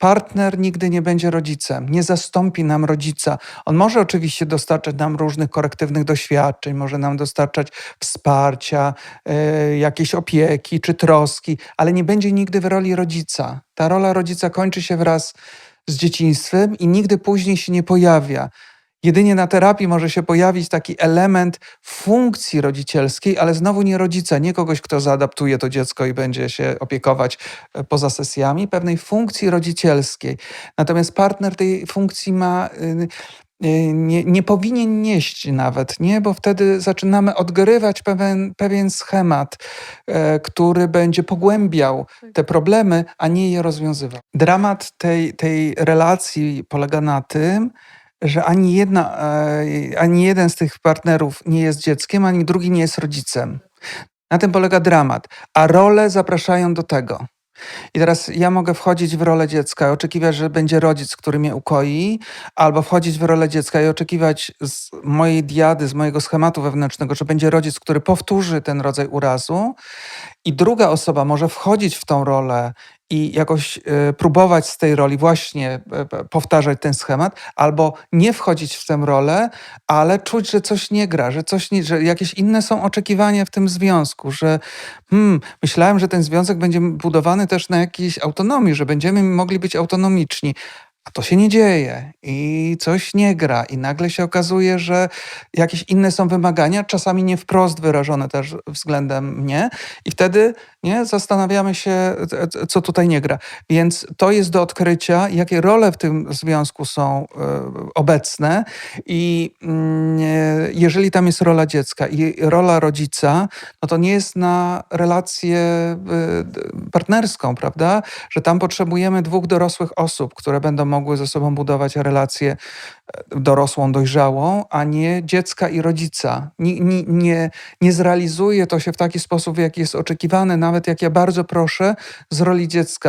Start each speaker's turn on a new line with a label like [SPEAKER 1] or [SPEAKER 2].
[SPEAKER 1] Partner nigdy nie będzie rodzicem, nie zastąpi nam rodzica. On może oczywiście dostarczać nam różnych korektywnych doświadczeń, może nam dostarczać wsparcia, e, jakiejś opieki czy troski, ale nie będzie nigdy w roli rodzica. Ta rola rodzica kończy się wraz z dzieciństwem i nigdy później się nie pojawia. Jedynie na terapii może się pojawić taki element funkcji rodzicielskiej, ale znowu nie rodzica, nie kogoś, kto zaadaptuje to dziecko i będzie się opiekować e, poza sesjami, pewnej funkcji rodzicielskiej. Natomiast partner tej funkcji ma. y, y, Nie, nie powinien nieść nawet, nie? bo wtedy zaczynamy odgrywać pewien, pewien schemat, e, który będzie pogłębiał te problemy, a nie je rozwiązywał. Dramat tej, tej relacji polega na tym, że ani, jedna, e, ani jeden z tych partnerów nie jest dzieckiem, ani drugi nie jest rodzicem. Na tym polega dramat, a role zapraszają do tego. I teraz ja mogę wchodzić w rolę dziecka i oczekiwać, że będzie rodzic, który mnie ukoi, albo wchodzić w rolę dziecka i oczekiwać z mojej diady, z mojego schematu wewnętrznego, że będzie rodzic, który powtórzy ten rodzaj urazu, i druga osoba może wchodzić w tą rolę i jakoś e, próbować z tej roli właśnie e, powtarzać ten schemat, albo nie wchodzić w tę rolę, ale czuć, że coś nie gra, że, coś nie, że jakieś inne są oczekiwania w tym związku, że hmm, myślałem, że ten związek będzie budowany też na jakiejś autonomii, że będziemy mogli być autonomiczni. To się nie dzieje i coś nie gra, i nagle się okazuje, że jakieś inne są wymagania, czasami nie wprost wyrażone też względem mnie, i wtedy nie, zastanawiamy się, co tutaj nie gra. Więc to jest do odkrycia, jakie role w tym związku są e, obecne, i mm, e, jeżeli tam jest rola dziecka i rola rodzica, no to nie jest na relację e, partnerską, prawda? Że tam potrzebujemy dwóch dorosłych osób, które będą mogły ze sobą budować relację e, dorosłą, dojrzałą, a nie dziecka i rodzica. Nie, nie, nie, nie zrealizuje to się w taki sposób, w jaki jest oczekiwane, nawet jak ja bardzo proszę z roli dziecka.